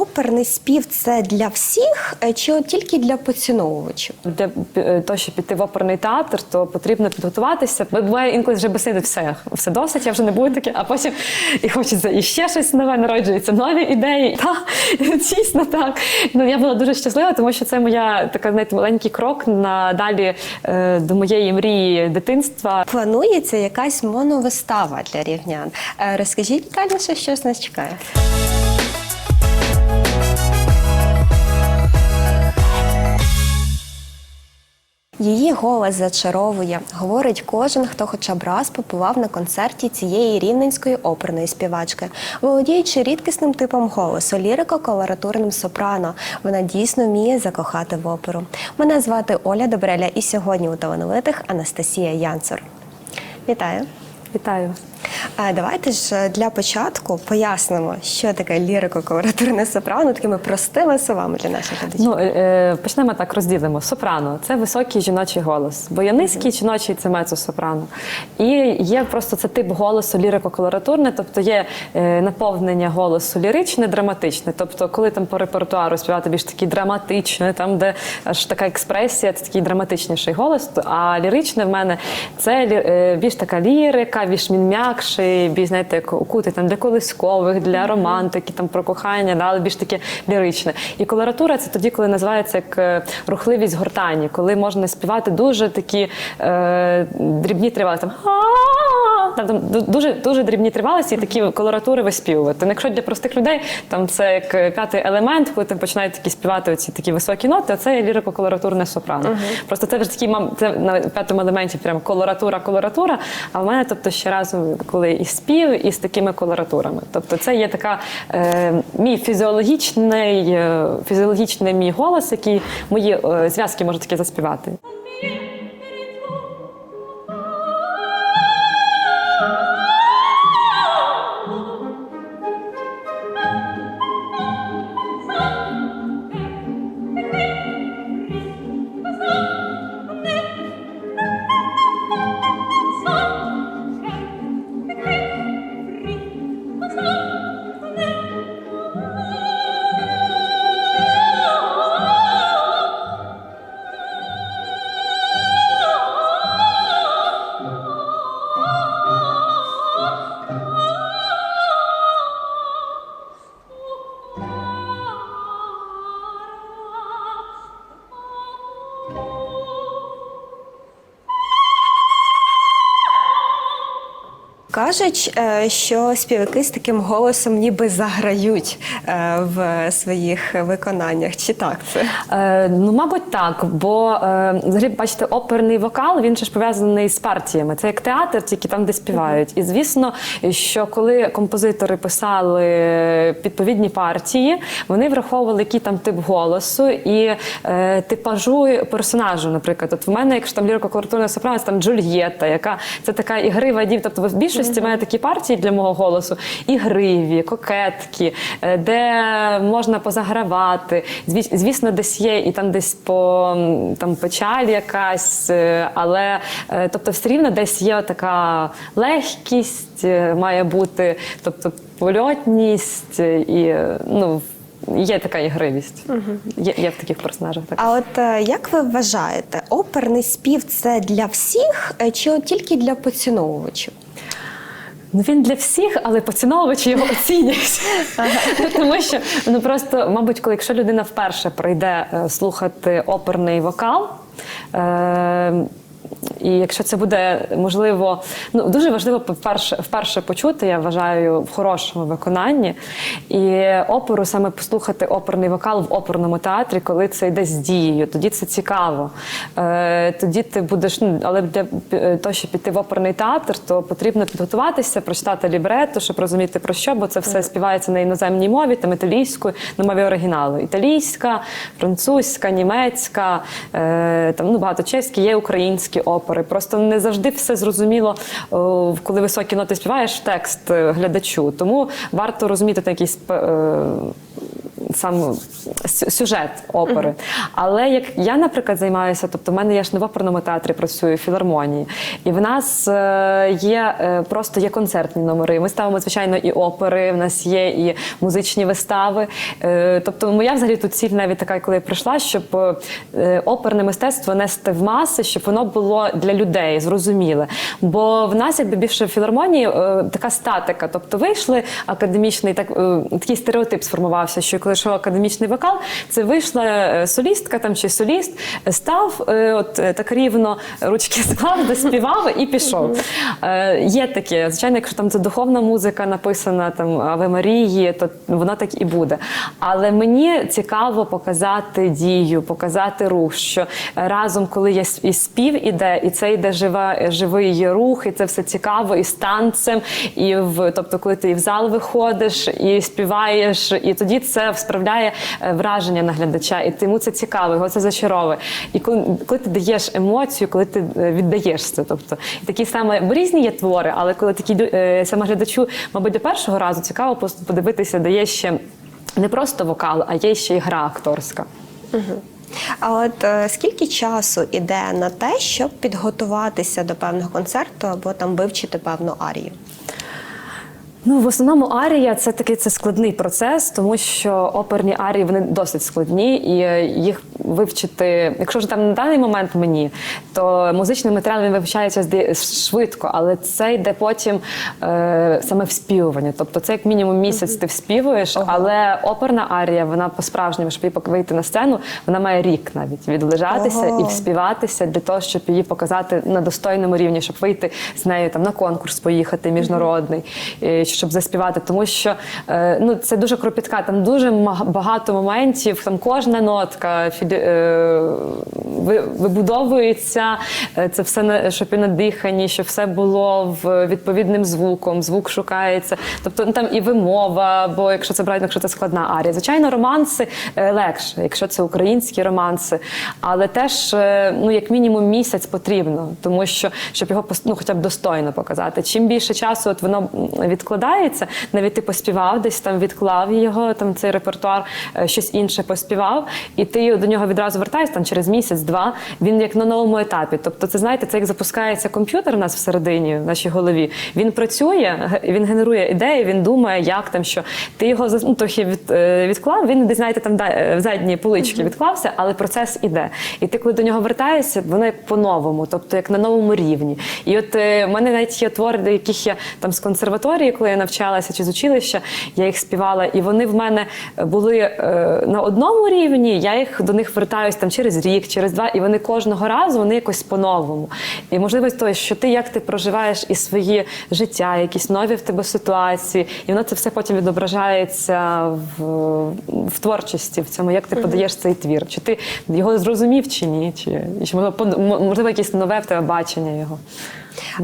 оперний спів це для всіх е, чи от тільки для поціновувачів? Для е, того, щоб піти в оперний театр, то потрібно підготуватися. Бо Буває інколи вже безсиди все, все досить, я вже не буду таке, а потім і хочеться і ще щось нове, народжуються нові ідеї. Та дійсно так. Ну я була дуже щаслива, тому що це моя така знаєте, маленький крок надалі е, до моєї мрії дитинства. Планується якась моновистава для рівнян. Розкажіть детальніше, що з нас чекає. Її голос зачаровує, говорить кожен, хто хоча б раз побував на концерті цієї рівненської оперної співачки. Володіючи рідкісним типом голосу, лірико-колоратурним сопрано, вона дійсно вміє закохати в оперу. Мене звати Оля Добреля, і сьогодні у талановитих Анастасія Янцур. Вітаю! Вітаю. А давайте ж е, для початку пояснимо, що таке лірико-колоратурне сопрано такими простими словами для наших глядачів. Ну, е, е, почнемо так, розділимо. Сопрано це високий жіночий голос, бо є низький жіночий це мецо-сопрано. І є просто це тип голосу лірико-колоратурне, тобто є е, наповнення голосу ліричне, драматичне. Тобто, коли там по репертуару співати більш такі драматичне, там де аж така експресія, це такий драматичніший голос. А ліричне в мене це е, більш така лірика, більш він м'якший, більш знаєте, як окути там для колискових, для романтики, там про кохання, да, але більш таке ліричне. І колоратура це тоді, коли називається як е, рухливість гортані, коли можна співати дуже такі е, дрібні тривали Там, там, дуже дуже дрібні тривалості і такі колоратури виспівувати. Ну, якщо для простих людей там це як е, п'ятий елемент, коли там починають такі співати оці такі високі ноти, а це є лірико-колоратурне сопрано. Просто це вже такий мам, це на п'ятому елементі прям колоратура, колоратура. А в мене, тобто, ще разом, коли і спів, і з такими колоратурами. Тобто, це є така е, мій фізіологічний, е, фізіологічний мій голос, який мої е, зв'язки можуть таки заспівати. Кажуть, е, що співаки з таким голосом ніби заграють е, в своїх виконаннях. Чи так це? Е, ну, мабуть, так. Бо взагалі, бачите, оперний вокал він ж пов'язаний з партіями. Це як театр, тільки там, де співають. І звісно, що коли композитори писали відповідні партії, вони враховували, який там тип голосу і типажу персонажу. Наприклад, от в мене, якщо там лірико-колоратурна сопрано, це там Джульєта, яка це така ігрива дів. Тобто в більшості в мене такі партії для мого голосу ігриві, кокетки, е, де можна позагравати. Звісно, десь є і там десь по там печаль якась, е, але е, тобто все рівно десь є така легкість, має бути, тобто польотність і ну. Є така ігривість. Є, є в таких персонажах. Так. А от як ви вважаєте, оперний спів це для всіх чи от тільки для поціновувачів? Ну він для всіх, але поціновувачі його оцінюють. Тому що ну просто, мабуть, коли якщо людина вперше прийде е, слухати оперний вокал. Е- і якщо це буде можливо, ну дуже важливо вперше, вперше почути, я вважаю, в хорошому виконанні. І оперу саме послухати оперний вокал в оперному театрі, коли це йде з дією, тоді це цікаво. Е, тоді ти будеш, ну але для е, того, щоб піти в оперний театр, то потрібно підготуватися, прочитати лібрету, щоб розуміти про що, бо це все співається на іноземній мові, там італійською, на мові оригіналу. Італійська, французька, німецька, е, там ну багато чеські, є українські опери. Просто не завжди все зрозуміло, коли високі ноти співаєш текст е, глядачу. Тому варто розуміти такий е, сам сюжет опери. Але як я, наприклад, займаюся, тобто в мене я ж не в оперному театрі працюю, в філармонії, і в нас е, є е, просто є концертні номери. Ми ставимо, звичайно, і опери, в нас є і музичні вистави. Е, Тобто, моя взагалі тут ціль навіть така, коли я прийшла, щоб оперне мистецтво нести в маси, щоб воно було для людей зрозуміле. Бо в нас, якби більше в філармонії, така статика. Тобто вийшли академічний, так такий стереотип сформувався, що коли йшов академічний вокал, це вийшла е, солістка там чи соліст, е, став е, от так рівно ручки склав, доспівав і пішов. Є таке, звичайно, якщо там це духовна музика написана там Аве Марії, то воно так і буде. Але мені цікаво показати дію, показати рух, що разом, коли є і спів іде, і це йде жива, живий рух, і це все цікаво, і з танцем, і в тобто, коли ти і в зал виходиш, і співаєш, і тоді це справляє е, враження на глядача, і йому це цікаво, його це зачаровує. І коли, коли ти даєш емоцію, коли ти е, віддаєш це, тобто і такі саме різні є твори, але коли такі е, саме глядачу, мабуть, до першого разу цікаво просто подивитися, де є ще не просто вокал, а є ще й гра акторська. А от скільки часу іде на те, щоб підготуватися до певного концерту або там вивчити певну арію? Ну, в основному арія це такий це складний процес, тому що оперні арії вони досить складні, і е, їх вивчити, якщо вже там на даний момент мені, то музичний матеріал він вивчається швидко, але це йде потім е, саме вспівування. Тобто це як мінімум місяць ти вспівуєш, але оперна арія, вона по-справжньому, щоб її вийти на сцену, вона має рік навіть відлежатися Ого. і вспіватися для того, щоб її показати на достойному рівні, щоб вийти з нею там на конкурс, поїхати міжнародний, е, щоб заспівати. Тому що е, ну це дуже кропітка. Там дуже багато моментів. Там кожна нотка фіде- е, вибудовується. е, Це все на щоб і на диханні, щоб все було в відповідним звуком. Звук шукається. Тобто ну, там і вимова, бо якщо це брати, якщо це складна арія. Звичайно, романси е, легше, якщо це українські романси, але теж е, ну як мінімум місяць потрібно, тому що щоб його ну, хоча б достойно показати. Чим більше часу от воно м, відкладається, навіть ти поспівав, десь там відклав його, там цей репертуар, е, щось інше поспівав, і ти до нього відразу вертаєшся там через місяць-два. Він як на новому етапі. Тобто, це знаєте, це як запускається комп'ютер у нас всередині, в нашій голові. Він працює, він генерує ідеї, він думає, як там що. Ти його ну, трохи від, е, відклав. Він десь знаєте, там е, в задні полички відклався, але процес іде. І ти, коли до нього вертаєшся, воно як по-новому, тобто як на новому рівні. І от в мене навіть є твори, до яких я там з консерваторії, коли я навчалася чи з училища, я їх співала, і вони в мене були е, на одному рівні. Я їх до них вертаюсь там через рік, через два, і вони кожного разу вони якось по-новому. І можливість того, що ти як ти проживаєш і свої життя, якісь нові в тебе ситуації, і воно це все потім відображається в, в творчості, в цьому, як ти подаєш цей твір. Чи ти його зрозумів чи ні? Чи, чи можливо, можливо, якесь нове в тебе бачення його.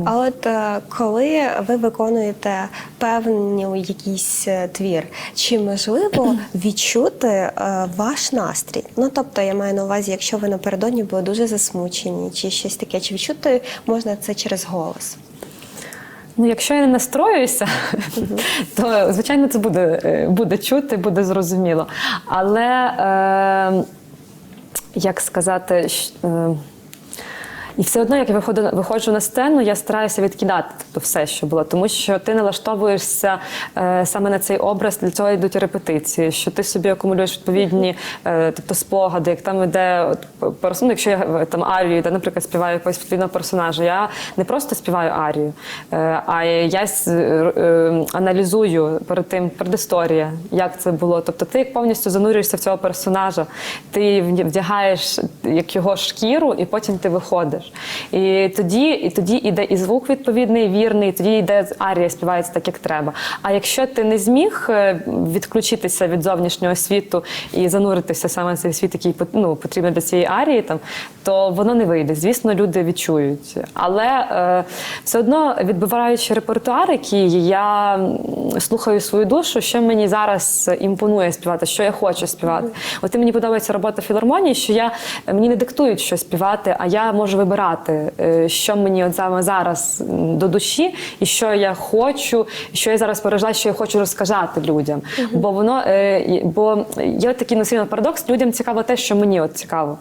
А от е, коли ви виконуєте певний якийсь е, твір, чи можливо відчути е, ваш настрій? Ну тобто я маю на увазі, якщо ви напередодні були дуже засмучені, чи щось таке, чи відчути можна це через голос? Ну, якщо я не настроююся, то звичайно це буде, буде чути, буде зрозуміло. Але е, як сказати, е, і все одно, як я виходу, виходжу на сцену, я стараюся відкидати тобто, все, що було, тому що ти налаштовуєшся е, саме на цей образ, для цього йдуть репетиції, що ти собі акумулюєш відповідні е, тобто, спогади, як там іде ну, якщо я е, там арію, де, наприклад, співаю якогось відповідного персонажа, я не просто співаю арію, е, а я с- е, аналізую перед тим предісторія, як це було. Тобто ти повністю занурюєшся в цього персонажа, ти вдя- вдягаєш як його шкіру, і потім ти виходиш. І тоді, і тоді іде і звук відповідний, вірний, і тоді йде арія, співається так, як треба. А якщо ти не зміг е, відключитися від зовнішнього світу і зануритися саме в цей світ, який ну, потрібен для цієї арії, там, то воно не вийде. Звісно, люди відчують. Але е, все одно, відбиваючи репертуар, який я слухаю свою душу, що мені зараз імпонує співати, що я хочу співати. От і мені подобається робота філармонії, що я мені не диктують, що співати, а я можу вибирати. Обирати, е, що мені от саме зараз до душі, і що я хочу, і що я зараз пережила, що я хочу розказати людям. Бо воно е, бо є такий насильно парадокс, людям цікаво те, що мені от цікаво.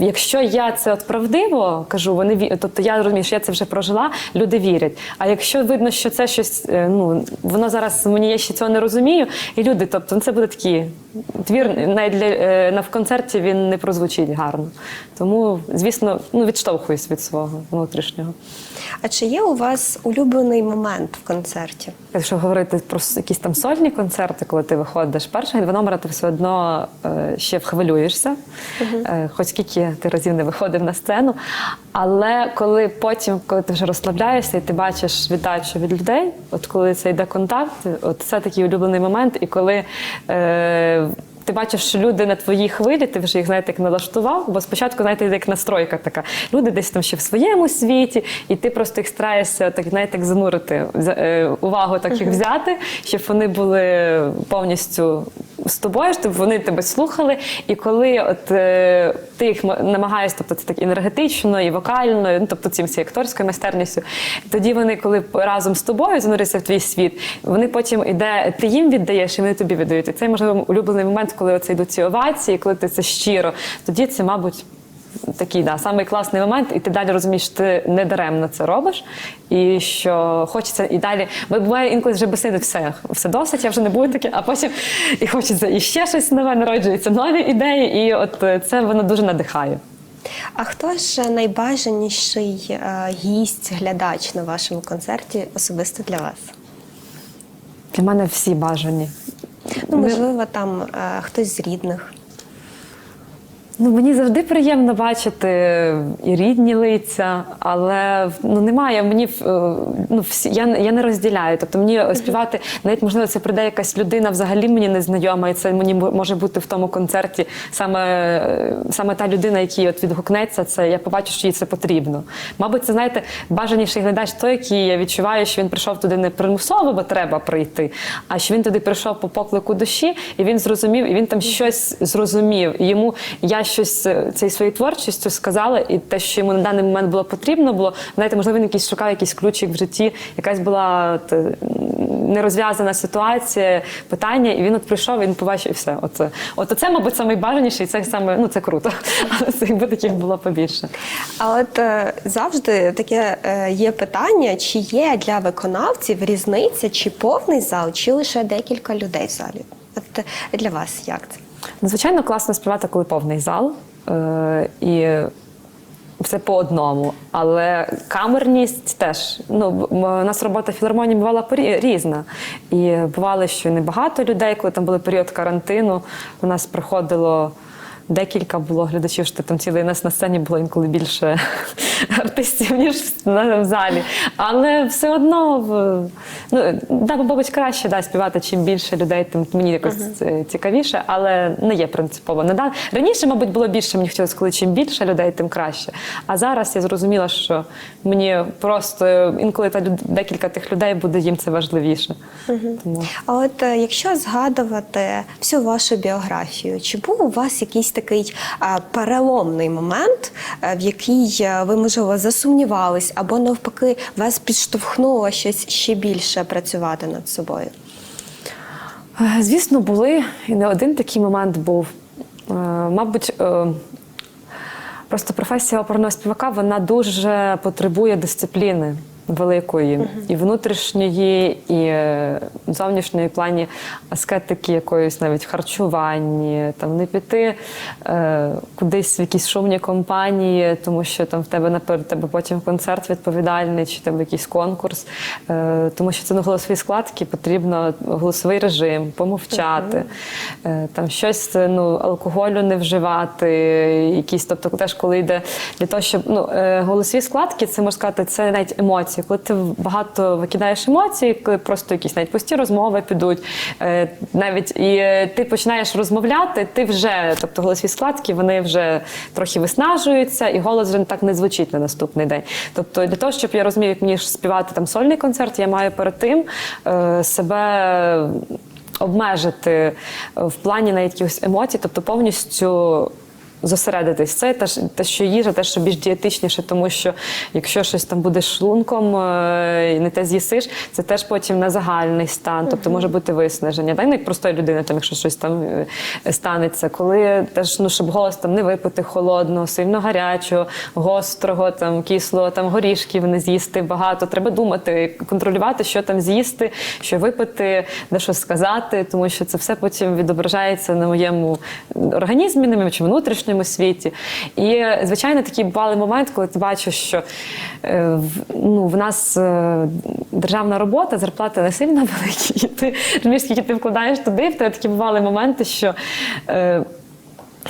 Якщо я це от правдиво кажу, вони тобто я розумію, що я це вже прожила, люди вірять. А якщо видно, що це щось, е, ну воно зараз мені я ще цього не розумію, і люди, тобто ну, це буде такий твір, навіть для на в концерті він не прозвучить гарно. Тому, звісно, ну відштовхуюсь від свого внутрішнього. А чи є у вас улюблений момент в концерті? Якщо говорити про якісь там сольні концерти, коли ти виходиш першого два номера, ти все одно е, ще вхвилюєшся, е, хоч скільки ти разів не виходив на сцену. Але коли потім, коли ти вже розслабляєшся і ти бачиш віддачу від людей, от коли це йде контакт, от це такий улюблений момент, і коли. Е, ти бачиш, що люди на твоїй хвилі, ти вже їх знаєте, як налаштував, бо спочатку, знаєте, як настройка така. Люди десь там ще в своєму світі, і ти просто їх стараєшся так, знаєте, як занурити е, увагу, так їх взяти, щоб вони були повністю з тобою, щоб вони тебе слухали. І коли от е, ти їх намагаєш, тобто це так енергетично і вокально, ну тобто цим акторською майстерністю, тоді вони, коли разом з тобою зануряться в твій світ, вони потім іде, ти їм віддаєш, і вони тобі віддають. І це можливо улюблений момент, коли оце йдуть ці овації, коли ти це щиро, тоді це, мабуть. Такий да, самий класний момент, і ти далі розумієш, що ти не даремно це робиш, і що хочеться і далі. Бо буває інколи вже безсилі все, все досить, я вже не буду таке, а потім і хочеться і ще щось нове, народжуються нові ідеї, і от е, це воно дуже надихає. А хто ж найбажаніший е, гість, глядач на вашому концерті особисто для вас? Для мене всі бажані. Ну, можливо, там е, хтось з рідних. Ну, мені завжди приємно бачити і рідні лиця, але ну немає. Мені е, ну всі я, я не розділяю. Тобто мені співати, навіть можливо, це прийде якась людина взагалі мені незнайома, і це мені може бути в тому концерті саме, е, саме та людина, якій от відгукнеться. Це я побачу, що їй це потрібно. Мабуть, це знаєте, бажаніший глядач той, який я відчуваю, що він прийшов туди не примусово, бо треба прийти, а що він туди прийшов по поклику душі, і він зрозумів, і він там щось зрозумів. І йому щось е, цією своєю творчістю сказала, і те, що йому на даний момент було потрібно, було знаєте, можливо, він якийсь шукав якийсь ключик в житті, якась була от, е, нерозв'язана ситуація, питання, і він от прийшов, він побачив і все. Оце, от це, мабуть, найбажаніший, і це саме ну це круто. Але якби таких було побільше. А от е, завжди таке е, є питання, чи є для виконавців різниця, чи повний зал, чи лише декілька людей в залі? От е, для вас як це? Звичайно, класно співати, коли повний зал. Е, і все по одному. Але камерність теж. Ну, у нас робота в філармонії бувала різна. І бувало, що небагато людей, коли там був період карантину, у нас приходило. Декілька було глядачів, що там цілий нас на сцені було інколи більше артистів, ніж в- залі. Але все одно ну, да, мабуть, краще да, співати, чим більше людей, тим мені якось це цікавіше, але не є принципово. Не да- Раніше, мабуть, було більше, мені хотілося, коли чим більше людей, тим краще. А зараз я зрозуміла, що мені просто інколи та люд- декілька тих людей буде їм це важливіше. Тому. А от е, якщо згадувати всю вашу біографію, чи був у вас якийсь такий переломний момент, е, в який е, ви можливо засумнівались, або навпаки вас підштовхнуло щось ще більше працювати над собою? Е, Звісно, були і не один такий момент був. Мабуть, просто професія оперного співака вона дуже потребує дисципліни великої і внутрішньої, і е, зовнішньої плані аскетики якоїсь навіть харчуванні, там не піти е, кудись в якісь шумні компанії, тому що там в тебе наперед тебе потім концерт відповідальний, чи там якийсь конкурс, е, тому що це на голосові складки потрібно голосовий режим, помовчати, е, там щось ну, алкоголю не вживати, якісь, тобто теж коли йде для того, щоб ну, е, голосові складки, це можна сказати, це навіть емоції. Коли ти багато викидаєш емоцій, коли просто якісь навіть пусті розмови підуть, е, навіть і е, ти починаєш розмовляти, ти вже, тобто голосові складки, вони вже трохи виснажуються, і голос вже так не звучить на наступний день. Тобто, для того, щоб я розумію, як мені співати там сольний концерт, я маю перед тим е, себе обмежити в плані навіть якихось емоцій, тобто повністю зосередитись. Це те, ж- те, що їжа, те, що більш дієтичніше, тому що якщо щось там буде шлунком е, і не те з'їсиш, це теж потім на загальний стан, тобто може бути виснаження. Так, ну, як простої людини, там, якщо щось там е, станеться, коли теж ну, щоб голос там не випити холодного, сильно гарячого, гострого, там кислого, там горішків не з'їсти багато. Треба думати, контролювати, що там з'їсти, що випити, де що сказати, тому що це все потім відображається на моєму організмі, на моєму чи внутрішньому світі. І звичайно, такий бувалий момент, коли ти бачиш, що е, ну, в нас е, державна робота, зарплати не сильно великі, і ти розумієш, скільки ти вкладаєш туди, в тебе такі бували моменти, що. Е,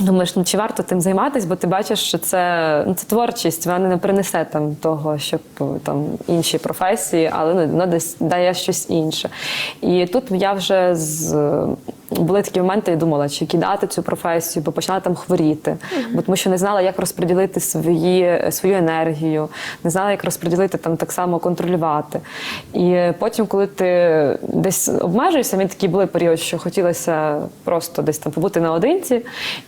Думаєш, ну чи варто тим займатися, бо ти бачиш, що це, ну, це творчість, вона не принесе там того, щоб там інші професії, але ну, десь дає щось інше. І тут я вже з були такі моменти, я думала, чи кидати цю професію, бо почала там хворіти, бо тому що не знала, як розподілити свої, свою енергію, не знала, як розподілити там так само контролювати. І потім, коли ти десь обмежуєшся, мені такі були періоди, що хотілося просто десь там побути наодинці,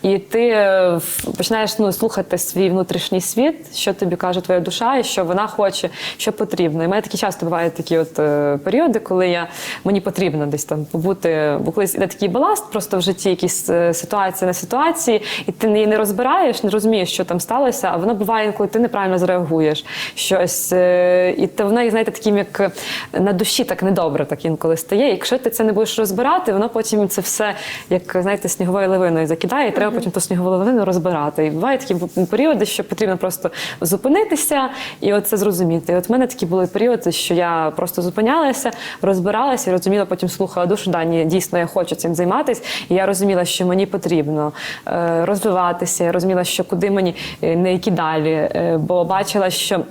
і ти е, починаєш ну, слухати свій внутрішній світ, що тобі каже твоя душа, і що вона хоче, що потрібно. І в мене такі часто бувають такі от е, періоди, коли я мені потрібно десь там побути, бо колись іде такий баласт просто в житті, якісь е, ситуації на ситуації, і ти її не розбираєш, не розумієш, що там сталося. А воно буває, коли ти неправильно зреагуєш щось, е, і то воно, знаєте, таким як на душі так недобре, так інколи стає. І Якщо ти це не будеш розбирати, воно потім це все як знаєте, сніговою лавиною закидає, і треба потім ту снігову лавину розбирати. І бувають такі періоди, що потрібно просто зупинитися і от це зрозуміти. І от в мене такі були періоди, що я просто зупинялася, розбиралася і розуміла, потім слухала душу. Дані дійсно я хочу цим займатися. І я розуміла, що мені потрібно е, розвиватися. Я розуміла, що куди мені е, не які далі, е, бо бачила, що.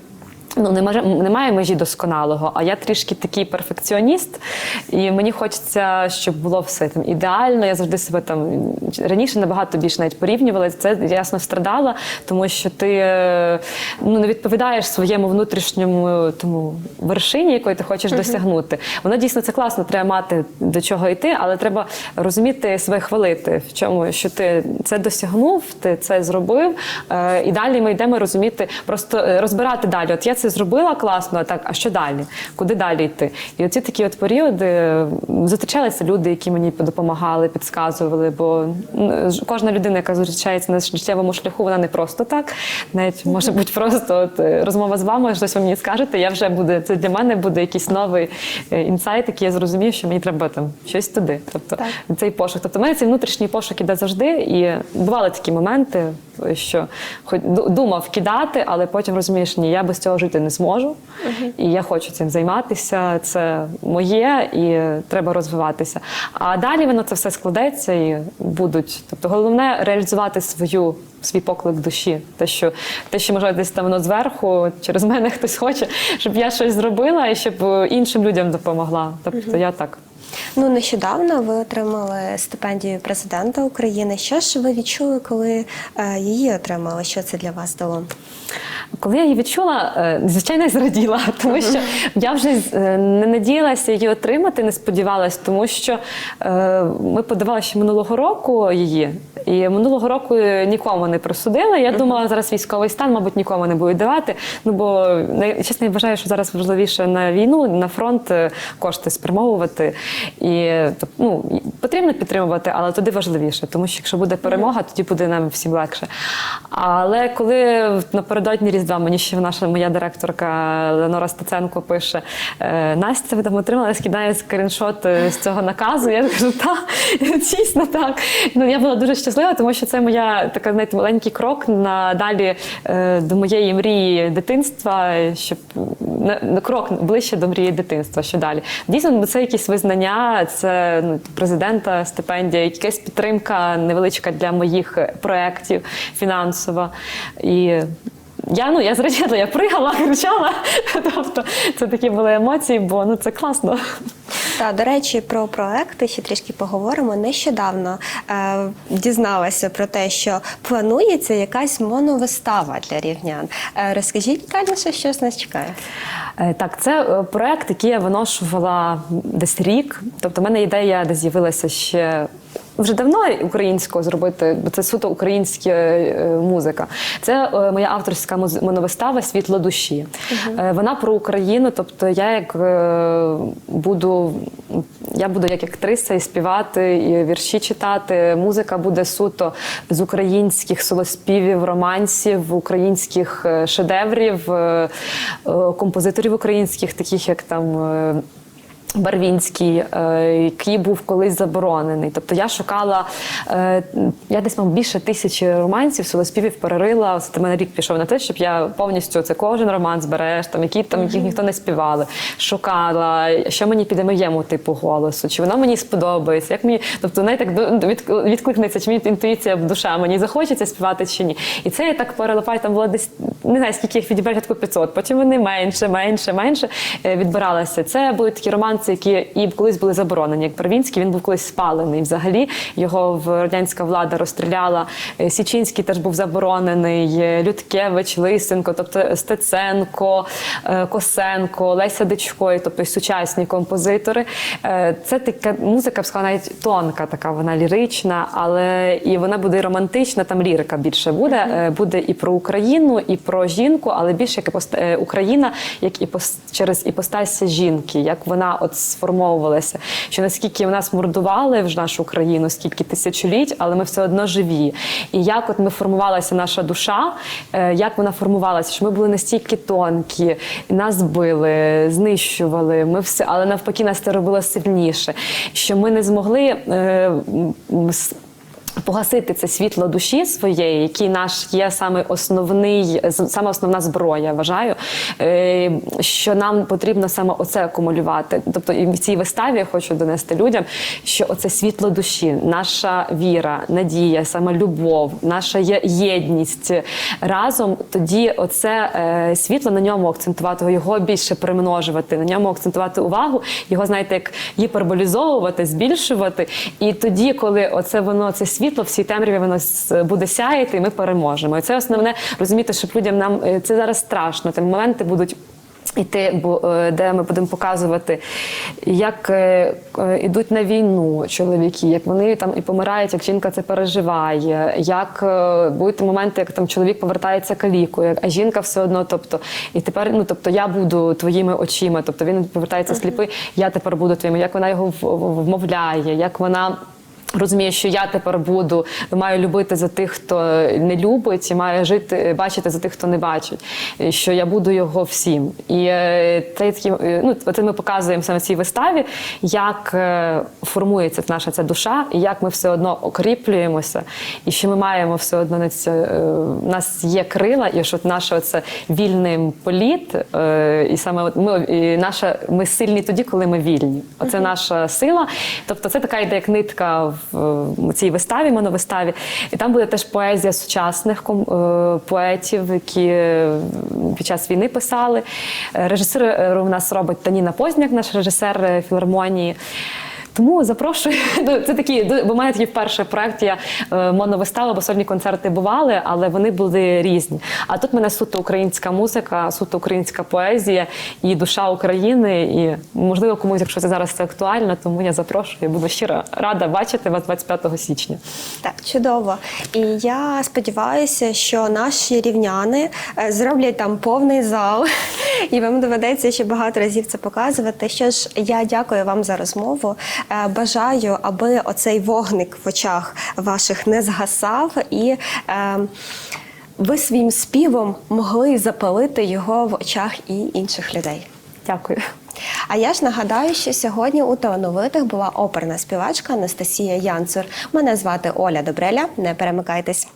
Ну, немає, немає межі досконалого, а я трішки такий перфекціоніст, і мені хочеться, щоб було все там ідеально. Я завжди себе там раніше набагато більше навіть порівнювала. Це ясно страдала, тому що ти е, ну, не відповідаєш своєму внутрішньому тому вершині, якої ти хочеш досягнути. Воно дійсно це класно, треба мати до чого йти, але треба розуміти себе хвалити, в чому що ти це досягнув, ти це зробив. Е, і далі ми йдемо розуміти, просто е, розбирати далі. От я це зробила класно, а так, а що далі? Куди далі йти? І оці такі от періоди зустрічалися люди, які мені допомагали, підказували. Бо кожна людина, яка зустрічається на життєвому шляху, вона не просто так. Навіть може бути просто от, е, розмова з вами, щось ви мені скажете. Я вже буде це для мене буде якийсь новий е, інсайт, який я зрозумів, що мені треба там щось туди. Тобто цей пошук. Тобто, в мене цей внутрішній пошук іде завжди. І бували такі моменти, що хоч думав кидати, але потім розумієш, ні, я без цього жити не зможу. І я хочу цим займатися. Це моє і треба розвиватися. А далі воно це все складеться і будуть. Тобто, головне реалізувати свою. Свій поклик душі, те, що те, що може десь там воно зверху, через мене хтось хоче, щоб я щось зробила і щоб іншим людям допомогла. Тобто я так. Ну, нещодавно ви отримали стипендію президента України. Що ж ви відчули, коли е, її отримали? Що це для вас дало? Коли я її відчула, е, звичайно, я зраділа, тому що я вже е, не надіялася її отримати, не сподівалася, тому що ми подавали ще минулого року її, і минулого року нікому не присудили. Я думала, зараз військовий стан, мабуть, нікому не будуть давати. Ну бо чесно, я вважаю, що зараз важливіше на війну, на фронт кошти спрямовувати. І ну, потрібно підтримувати, але туди важливіше, тому що якщо буде перемога, тоді буде нам всім легше. Але коли напередодні Різдва мені ще наша моя директорка Ленора Стеценко пише: е, Настя, ви там отримали, скидає скріншот е, з цього наказу. Я кажу, так, дійсно так. Ну я була дуже щаслива, тому що це моя така знаєте, маленький крок надалі е, до моєї мрії дитинства, щоб на, на крок ближче до мрії дитинства. Що далі? Дійсно, ну, це якісь визнання, це ну, президента стипендія, якась підтримка невеличка для моїх проєктів фінансова. І я ну я зраділа, я пригала, кричала. Тобто це такі були емоції, бо ну це класно. Та до речі, про проекти ще трішки поговоримо. Нещодавно е, дізналася про те, що планується якась моновистава для рівнян. Е, розкажіть детальніше, що ж нас чекає. Е, Так, це е, проект, який я виношувала десь рік. Тобто, в мене ідея, де з'явилася ще вже давно українського зробити, бо це суто українська е, музика. Це е, моя авторська моновистава Світло душі. Е, Вона про Україну, тобто я як буду. Я буду як актриса і співати, і вірші читати. Музика буде суто з українських солоспівів, романсів, українських шедеврів, композиторів українських, таких як там. Барвінський, е, який був колись заборонений. Тобто я шукала, е, я десь мав більше тисячі романсів, солоспівів перерила. Це мене рік пішов на те, щоб я повністю це кожен роман збереш, там які там яких ніхто не співали. Шукала, що мені піде моєму типу голосу, чи воно мені сподобається, як мені, тобто не так відкликнеться, чи мені інтуїція душа мені захочеться співати чи ні. І це я так перелипаю, там було десь не знаю, скільки їх відібрати, 500, потім вони менше, менше, менше е, відбиралися. Це були такі романси, які і колись були заборонені. Як Первінський, він був колись спалений. Взагалі його в радянська влада розстріляла. Е, Січинський теж був заборонений. е, Людкевич, Лисенко, тобто Стеценко, е, Косенко, Леся Дичко, тобто сучасні композитори. Це така музика, б сказала, навіть тонка, така вона лірична, але і вона буде романтична, там лірика більше буде. Буде і про Україну, і про жінку, але більше як іпост- е, Україна, як і через іпостася жінки, як вона от сформовувалася. Що наскільки в нас мордували в нашу країну, скільки тисячоліть, але ми все одно живі. І як от ми формувалася наша душа, е, як вона формувалася, що ми були настільки тонкі, нас били, знищували. Ми все, але навпаки, нас це робило сильніше. Що ми не змогли. е, Погасити це світло душі своєї, який наш є саме основний, саме основна зброя. Вважаю, е, що нам потрібно саме оце акумулювати. Тобто, і в цій виставі я хочу донести людям, що оце світло душі, наша віра, надія, саме любов, наша єдність разом. Тоді оце е, світло на ньому акцентувати, його більше примножувати, на ньому акцентувати увагу, його знаєте, як гіперболізовувати, збільшувати. І тоді, коли оце воно це світло, всі темряві воно буде сяяти, і ми переможемо. І це основне розуміти, щоб людям нам е, це зараз страшно. Там моменти будуть. Іти, бо е, де ми будемо показувати, як е, ідуть на війну чоловіки, як вони там і помирають, як жінка це переживає, як будуть моменти, як там чоловік повертається калікою, а жінка все одно, тобто, і тепер, ну тобто, я буду твоїми очима, тобто він повертається сліпий, я тепер буду твоїми, як вона його вмовляє, як вона. Розуміє, що я тепер буду маю любити за тих, хто не любить, і маю жити, бачити за тих, хто не бачить. Що я буду його всім. І е, це такі, е, ну це ми показуємо саме в цій виставі, як е, формується наша ця душа, і як ми все одно окріплюємося, і що ми маємо все одно на це. У нас є крила, і що наше це вільний політ, і саме от ми і наша ми сильні тоді, коли ми вільні. Оце наша сила. Тобто, це така йде як нитка в в цій виставі, моновиставі. І там буде теж поезія сучасних е, поетів, які е, під час війни писали. Е, Режисер е, у нас робить Таніна Позняк, наш режисер е, філармонії. Тому запрошую. Ну, Це такі, бо мене такий вперше проект я е, моновистава, бо сольні концерти бували, але вони були різні. А тут мене суто українська музика, суто українська поезія і душа України. І можливо, комусь, якщо це зараз це актуально, тому я запрошую. Буду щиро рада бачити вас 25 січня. Так, чудово. І я сподіваюся, що наші рівняни е, зроблять там повний зал, і вам доведеться ще багато разів це показувати. Що ж, я дякую вам за розмову. Е, Бажаю, аби оцей вогник в очах ваших не згасав і. е, Ви своїм співом могли запалити його в очах і інших людей. Дякую. А я ж нагадаю, що сьогодні у талановитих була оперна співачка Анастасія Янцур. Мене звати Оля Добреля. Не перемикайтесь.